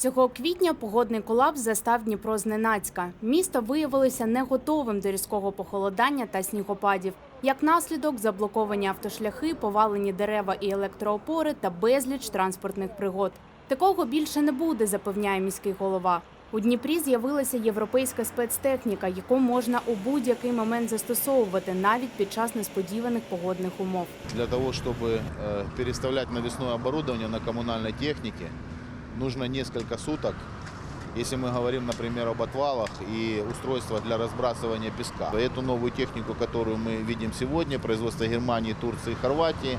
Цього квітня погодний колапс застав Дніпро зненацька. Місто виявилося не готовим до різкого похолодання та снігопадів. Як наслідок, заблоковані автошляхи, повалені дерева і електроопори та безліч транспортних пригод. Такого більше не буде, запевняє міський голова. У Дніпрі з'явилася європейська спецтехніка, яку можна у будь-який момент застосовувати навіть під час несподіваних погодних умов. Для того, чтобы э, переставлять навесное оборудование на коммунальной технике, нужно несколько суток. Если мы говорим, например, об отвалах и устройства для разбрасывания песка. Эту новую технику, которую мы видим сегодня, производство Германии, Турции, Хорватии,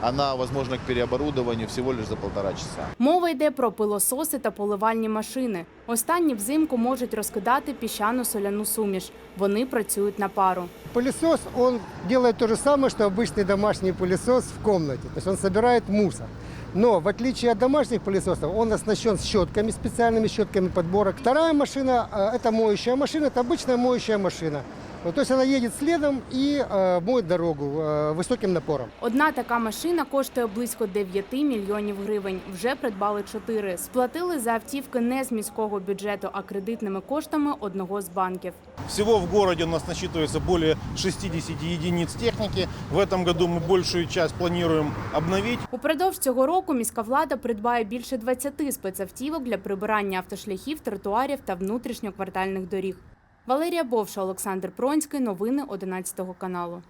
она возможна к переоборудованию всего лишь за полтора часа. Мова йде про пилососи та поливальні машини. Останні взимку можуть розкидати піщану соляну суміш. Вони працюють на пару. Пылесос, он делает то же самое, что обычный домашний пылесос в комнате. То есть он собирает мусор. Но в отличие от домашних пылесосов, он оснащен щетками, специальными щетками подбора. Вторая машина э, – это моющая машина, это обычная моющая машина. Вот, то есть она едет следом и э, моет дорогу э, высоким напором. Одна така машина коштує близько 9 мільйонів гривень. Вже придбали чотири. Сплатили за автівки не з міського бюджету, а кредитними коштами одного з банків. Всего в городе у нас насчитывается более 60 единиц техники. В этом году мы большую часть планируем обновить. Упродовж цього року міська влада придбає більше 20 спецавтівок для прибирання автошляхів, тротуарів та внутрішньоквартальних доріг. Валерія Бовша, Олександр Пронський. Новини 11 каналу.